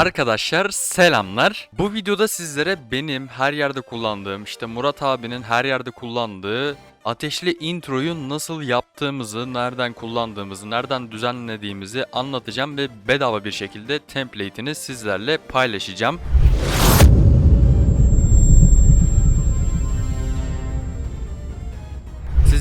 Arkadaşlar selamlar. Bu videoda sizlere benim her yerde kullandığım işte Murat abinin her yerde kullandığı ateşli introyu nasıl yaptığımızı, nereden kullandığımızı, nereden düzenlediğimizi anlatacağım ve bedava bir şekilde template'ini sizlerle paylaşacağım.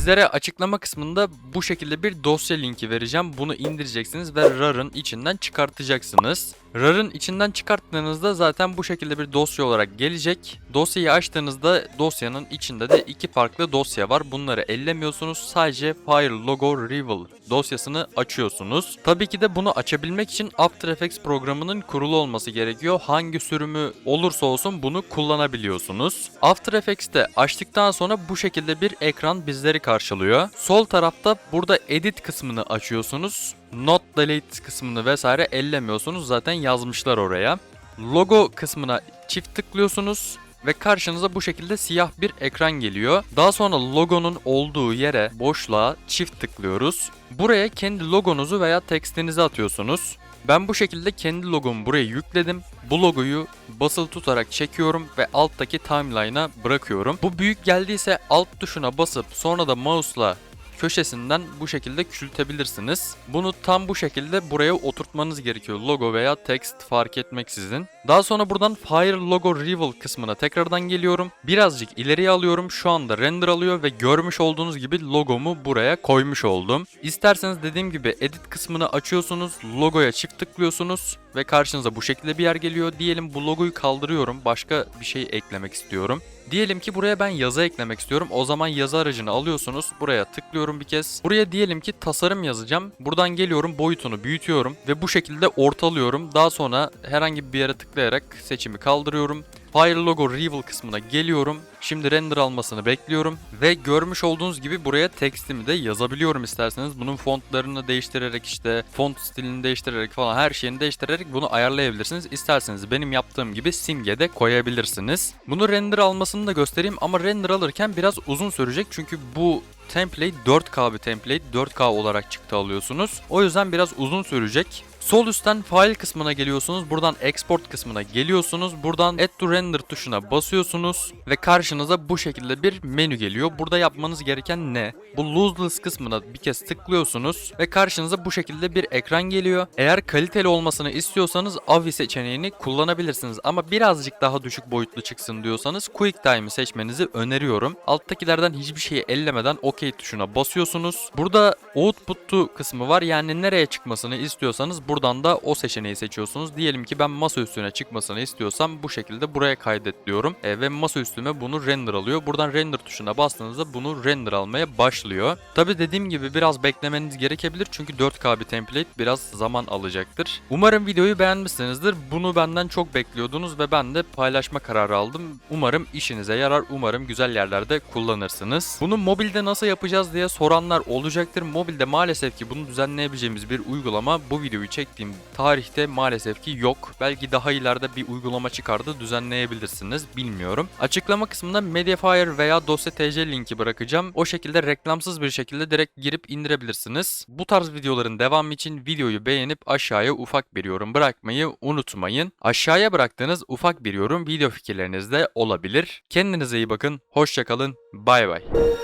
Sizlere açıklama kısmında bu şekilde bir dosya linki vereceğim. Bunu indireceksiniz ve RAR'ın içinden çıkartacaksınız. RAR'ın içinden çıkarttığınızda zaten bu şekilde bir dosya olarak gelecek. Dosyayı açtığınızda dosyanın içinde de iki farklı dosya var. Bunları ellemiyorsunuz. Sadece File Logo Reveal dosyasını açıyorsunuz. Tabii ki de bunu açabilmek için After Effects programının kurulu olması gerekiyor. Hangi sürümü olursa olsun bunu kullanabiliyorsunuz. After Effects'te açtıktan sonra bu şekilde bir ekran bizleri karşılıyor. Sol tarafta burada edit kısmını açıyorsunuz. Not delete kısmını vesaire ellemiyorsunuz. Zaten yazmışlar oraya. Logo kısmına çift tıklıyorsunuz ve karşınıza bu şekilde siyah bir ekran geliyor. Daha sonra logonun olduğu yere boşluğa çift tıklıyoruz. Buraya kendi logonuzu veya tekstinizi atıyorsunuz. Ben bu şekilde kendi logomu buraya yükledim. Bu logoyu basılı tutarak çekiyorum ve alttaki timeline'a bırakıyorum. Bu büyük geldiyse alt tuşuna basıp sonra da mouse'la köşesinden bu şekilde küçültebilirsiniz. Bunu tam bu şekilde buraya oturtmanız gerekiyor. Logo veya text fark etmeksizin. Daha sonra buradan Fire Logo Reveal kısmına tekrardan geliyorum. Birazcık ileriye alıyorum. Şu anda render alıyor ve görmüş olduğunuz gibi logomu buraya koymuş oldum. İsterseniz dediğim gibi edit kısmını açıyorsunuz. Logoya çift tıklıyorsunuz ve karşınıza bu şekilde bir yer geliyor. Diyelim bu logoyu kaldırıyorum. Başka bir şey eklemek istiyorum. Diyelim ki buraya ben yazı eklemek istiyorum. O zaman yazı aracını alıyorsunuz. Buraya tıklıyorum bir kez. Buraya diyelim ki tasarım yazacağım. Buradan geliyorum boyutunu büyütüyorum ve bu şekilde ortalıyorum. Daha sonra herhangi bir yere tıklayarak seçimi kaldırıyorum. Fire Logo Reveal kısmına geliyorum. Şimdi render almasını bekliyorum. Ve görmüş olduğunuz gibi buraya tekstimi de yazabiliyorum isterseniz. Bunun fontlarını değiştirerek işte font stilini değiştirerek falan her şeyini değiştirerek bunu ayarlayabilirsiniz. İsterseniz benim yaptığım gibi simge de koyabilirsiniz. Bunu render almasını da göstereyim ama render alırken biraz uzun sürecek. Çünkü bu template 4K bir template. 4K olarak çıktı alıyorsunuz. O yüzden biraz uzun sürecek. Sol üstten file kısmına geliyorsunuz. Buradan export kısmına geliyorsunuz. Buradan add to render tuşuna basıyorsunuz ve karşınıza bu şekilde bir menü geliyor. Burada yapmanız gereken ne? Bu lossless kısmına bir kez tıklıyorsunuz ve karşınıza bu şekilde bir ekran geliyor. Eğer kaliteli olmasını istiyorsanız AVI seçeneğini kullanabilirsiniz ama birazcık daha düşük boyutlu çıksın diyorsanız Quick Time'ı seçmenizi öneriyorum. Alttakilerden hiçbir şeyi ellemeden OK tuşuna basıyorsunuz. Burada output to kısmı var. Yani nereye çıkmasını istiyorsanız buradan da o seçeneği seçiyorsunuz. Diyelim ki ben masa üstüne çıkmasını istiyorsam bu şekilde buraya kaydet diyorum. E, ve masa üstüme bunu render alıyor. Buradan render tuşuna bastığınızda bunu render almaya başlıyor. Tabi dediğim gibi biraz beklemeniz gerekebilir çünkü 4K bir template biraz zaman alacaktır. Umarım videoyu beğenmişsinizdir. Bunu benden çok bekliyordunuz ve ben de paylaşma kararı aldım. Umarım işinize yarar. Umarım güzel yerlerde kullanırsınız. Bunu mobilde nasıl yapacağız diye soranlar olacaktır. Mobilde maalesef ki bunu düzenleyebileceğimiz bir uygulama bu videoyu çektiğim tarihte maalesef ki yok. Belki daha ileride bir uygulama çıkardı düzenleyebilirsiniz bilmiyorum. Açıklama kısmında Mediafire veya dosya TC linki bırakacağım. O şekilde reklamsız bir şekilde direkt girip indirebilirsiniz. Bu tarz videoların devamı için videoyu beğenip aşağıya ufak bir yorum bırakmayı unutmayın. Aşağıya bıraktığınız ufak bir yorum video fikirleriniz de olabilir. Kendinize iyi bakın. Hoşçakalın. Bay bay.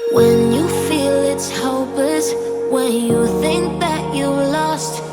When you feel it's hopeless, when you think that you lost,